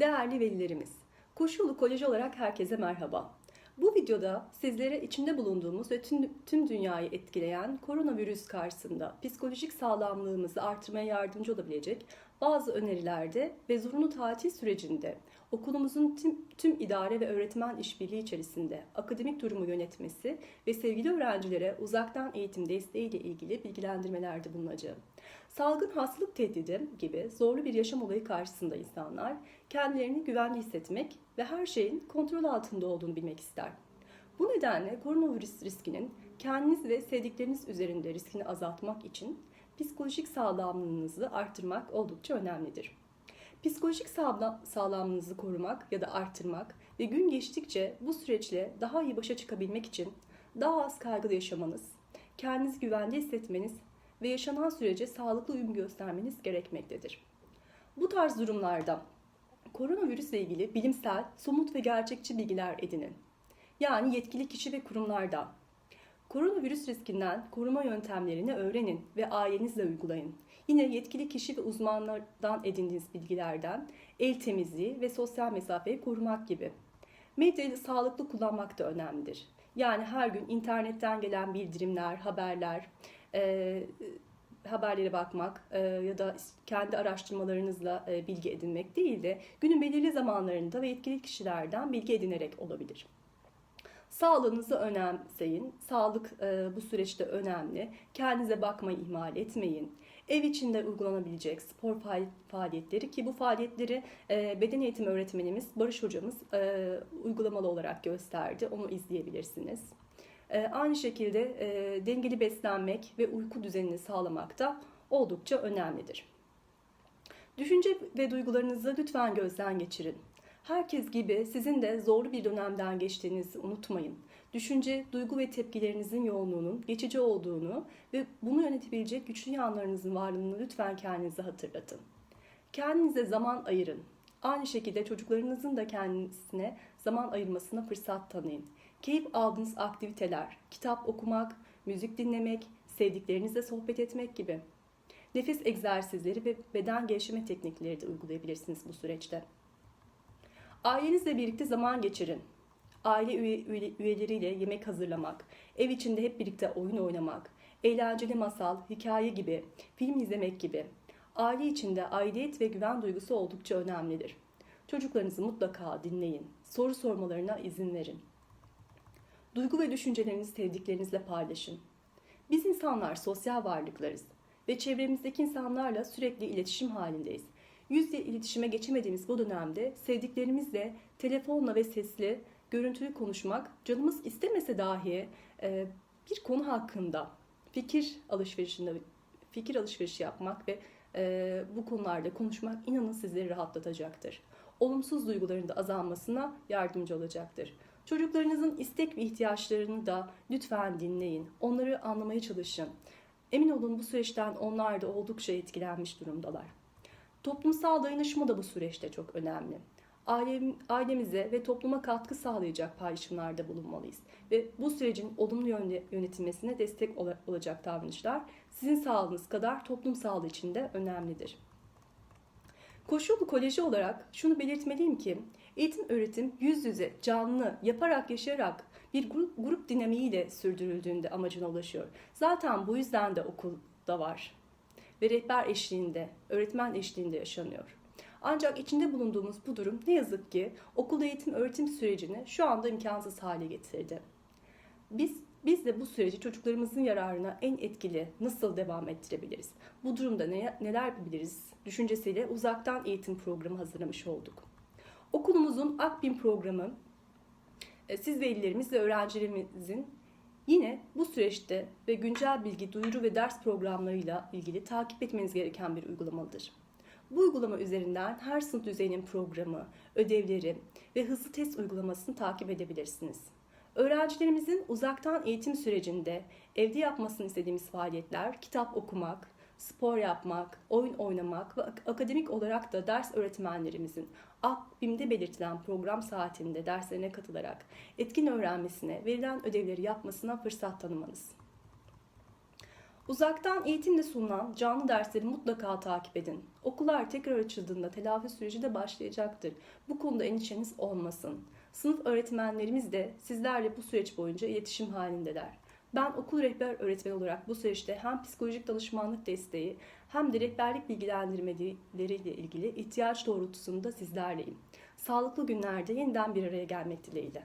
Değerli velilerimiz, Koşulu Koleji olarak herkese merhaba. Bu videoda sizlere içinde bulunduğumuz ve tüm, tüm dünyayı etkileyen koronavirüs karşısında psikolojik sağlamlığımızı artırmaya yardımcı olabilecek bazı önerilerde ve zorunlu tatil sürecinde okulumuzun tüm, tüm idare ve öğretmen işbirliği içerisinde akademik durumu yönetmesi ve sevgili öğrencilere uzaktan eğitim desteği ile ilgili bilgilendirmelerde bulunacağım. Salgın hastalık tehdidi gibi zorlu bir yaşam olayı karşısında insanlar kendilerini güvende hissetmek ve her şeyin kontrol altında olduğunu bilmek ister. Bu nedenle koronavirüs riskinin kendiniz ve sevdikleriniz üzerinde riskini azaltmak için psikolojik sağlamlığınızı arttırmak oldukça önemlidir. Psikolojik sağlamlığınızı korumak ya da arttırmak ve gün geçtikçe bu süreçle daha iyi başa çıkabilmek için daha az kaygılı yaşamanız, kendinizi güvende hissetmeniz ve yaşanan sürece sağlıklı uyum göstermeniz gerekmektedir. Bu tarz durumlarda koronavirüsle ilgili bilimsel, somut ve gerçekçi bilgiler edinin. Yani yetkili kişi ve kurumlardan. Koronavirüs riskinden koruma yöntemlerini öğrenin ve ailenizle uygulayın. Yine yetkili kişi ve uzmanlardan edindiğiniz bilgilerden el temizliği ve sosyal mesafeyi korumak gibi. Medyayı sağlıklı kullanmak da önemlidir. Yani her gün internetten gelen bildirimler, haberler, e, haberlere bakmak e, ya da kendi araştırmalarınızla e, bilgi edinmek değil de günün belirli zamanlarında ve yetkili kişilerden bilgi edinerek olabilir. Sağlığınızı önemseyin. Sağlık e, bu süreçte önemli. Kendinize bakmayı ihmal etmeyin. Ev içinde uygulanabilecek spor faaliyetleri ki bu faaliyetleri e, beden eğitimi öğretmenimiz Barış hocamız e, uygulamalı olarak gösterdi. Onu izleyebilirsiniz. E, aynı şekilde e, dengeli beslenmek ve uyku düzenini sağlamak da oldukça önemlidir. Düşünce ve duygularınızı lütfen gözden geçirin. Herkes gibi sizin de zorlu bir dönemden geçtiğinizi unutmayın. Düşünce, duygu ve tepkilerinizin yoğunluğunun geçici olduğunu ve bunu yönetebilecek güçlü yanlarınızın varlığını lütfen kendinize hatırlatın. Kendinize zaman ayırın. Aynı şekilde çocuklarınızın da kendisine zaman ayırmasına fırsat tanıyın. Keyif aldığınız aktiviteler, kitap okumak, müzik dinlemek, sevdiklerinizle sohbet etmek gibi. Nefes egzersizleri ve beden gelişimi teknikleri de uygulayabilirsiniz bu süreçte. Ailenizle birlikte zaman geçirin. Aile üyeleriyle yemek hazırlamak, ev içinde hep birlikte oyun oynamak, eğlenceli masal, hikaye gibi, film izlemek gibi. Aile içinde aidiyet ve güven duygusu oldukça önemlidir. Çocuklarınızı mutlaka dinleyin. Soru sormalarına izin verin. Duygu ve düşüncelerinizi sevdiklerinizle paylaşın. Biz insanlar sosyal varlıklarız ve çevremizdeki insanlarla sürekli iletişim halindeyiz. Yüzle iletişime geçemediğimiz bu dönemde sevdiklerimizle telefonla ve sesli, görüntülü konuşmak canımız istemese dahi e, bir konu hakkında fikir alışverişinde fikir alışverişi yapmak ve e, bu konularda konuşmak inanın sizleri rahatlatacaktır. Olumsuz duyguların da azalmasına yardımcı olacaktır. Çocuklarınızın istek ve ihtiyaçlarını da lütfen dinleyin. Onları anlamaya çalışın. Emin olun bu süreçten onlar da oldukça etkilenmiş durumdalar. Toplumsal dayanışma da bu süreçte çok önemli. Ailem, ailemize ve topluma katkı sağlayacak paylaşımlarda bulunmalıyız. Ve bu sürecin olumlu yönetilmesine destek olacak davranışlar sizin sağlığınız kadar toplum sağlığı için de önemlidir. Koşulu Koleji olarak şunu belirtmeliyim ki eğitim öğretim yüz yüze, canlı, yaparak yaşayarak bir grup, grup dinamiğiyle sürdürüldüğünde amacına ulaşıyor. Zaten bu yüzden de okulda var ve rehber eşliğinde, öğretmen eşliğinde yaşanıyor. Ancak içinde bulunduğumuz bu durum ne yazık ki okul eğitim öğretim sürecini şu anda imkansız hale getirdi. Biz biz de bu süreci çocuklarımızın yararına en etkili nasıl devam ettirebiliriz? Bu durumda ne, neler yapabiliriz? Düşüncesiyle uzaktan eğitim programı hazırlamış olduk. Okulumuzun Akbin programı e, siz velilerimiz ve öğrencilerimizin yine bu süreçte ve güncel bilgi, duyuru ve ders programlarıyla ilgili takip etmeniz gereken bir uygulamadır. Bu uygulama üzerinden her sınıf düzeyinin programı, ödevleri ve hızlı test uygulamasını takip edebilirsiniz. Öğrencilerimizin uzaktan eğitim sürecinde evde yapmasını istediğimiz faaliyetler kitap okumak, spor yapmak, oyun oynamak ve akademik olarak da ders öğretmenlerimizin AKBİM'de belirtilen program saatinde derslerine katılarak etkin öğrenmesine, verilen ödevleri yapmasına fırsat tanımanız. Uzaktan eğitimle sunulan canlı dersleri mutlaka takip edin. Okullar tekrar açıldığında telafi süreci de başlayacaktır. Bu konuda endişeniz olmasın. Sınıf öğretmenlerimiz de sizlerle bu süreç boyunca iletişim halindeler. Ben okul rehber öğretmeni olarak bu süreçte hem psikolojik danışmanlık desteği hem de rehberlik bilgilendirmeleriyle ilgili ihtiyaç doğrultusunda sizlerleyim. Sağlıklı günlerde yeniden bir araya gelmek dileğiyle.